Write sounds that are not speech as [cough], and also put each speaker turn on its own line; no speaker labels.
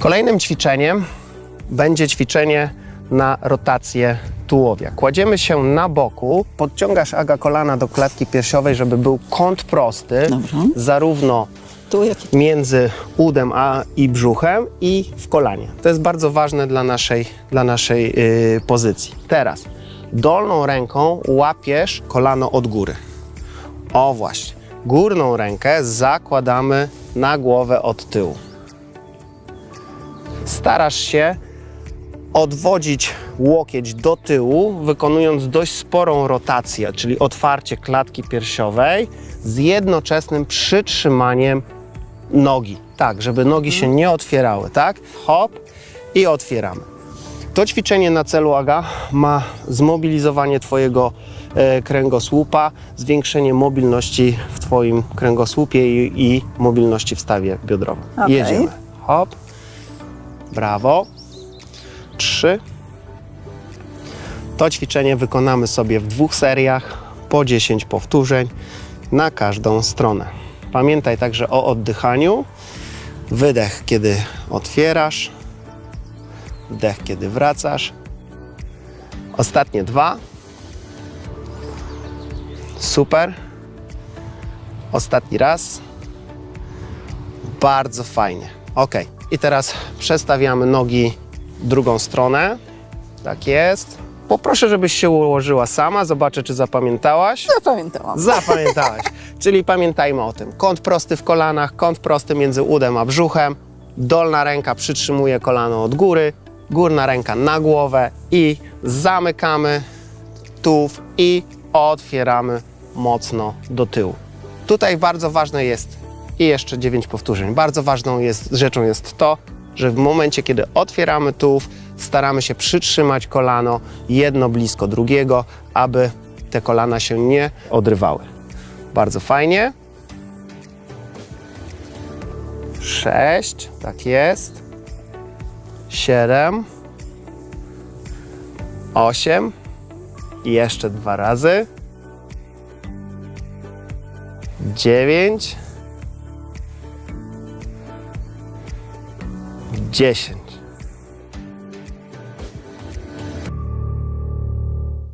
Kolejnym ćwiczeniem będzie ćwiczenie na rotację tułowia. Kładziemy się na boku, podciągasz Aga kolana do klatki piersiowej, żeby był kąt prosty,
Dobrze.
zarówno
Tu jaki
między udem a i brzuchem i w kolanie. To jest bardzo ważne dla naszej, dla naszej yy, pozycji. Teraz dolną ręką łapiesz kolano od góry. O właśnie. Górną rękę zakładamy na głowę od tyłu. Starasz się odwodzić łokieć do tyłu, wykonując dość sporą rotację, czyli otwarcie klatki piersiowej z jednoczesnym przytrzymaniem nogi. Tak, żeby nogi się nie otwierały, tak? Hop i otwieramy. To ćwiczenie na celu, Aga, ma zmobilizowanie Twojego e, kręgosłupa, zwiększenie mobilności w Twoim kręgosłupie i, i mobilności w stawie biodrowym.
Okej.
Jedziemy. Hop. Brawo. Trzy. To ćwiczenie wykonamy sobie w dwóch seriach po 10 powtórzeń na każdą stronę. Pamiętaj także o oddychaniu. Wydech, kiedy otwierasz, wdech, kiedy wracasz. Ostatnie dwa. Super. Ostatni raz. Bardzo fajnie. Ok. I teraz przestawiamy nogi w drugą stronę. Tak jest. Poproszę, żebyś się ułożyła sama. Zobaczę, czy zapamiętałaś.
Zapamiętałam.
Zapamiętałaś. [laughs] Czyli pamiętajmy o tym. Kąt prosty w kolanach, kąt prosty między udem a brzuchem. Dolna ręka przytrzymuje kolano od góry, górna ręka na głowę i zamykamy tułów i otwieramy mocno do tyłu. Tutaj bardzo ważne jest i jeszcze 9 powtórzeń. Bardzo ważną jest, rzeczą jest to, że w momencie, kiedy otwieramy tułów, staramy się przytrzymać kolano jedno blisko drugiego, aby te kolana się nie odrywały. Bardzo fajnie. Sześć, tak jest. Siedem. Osiem. I jeszcze dwa razy. Dziewięć. magician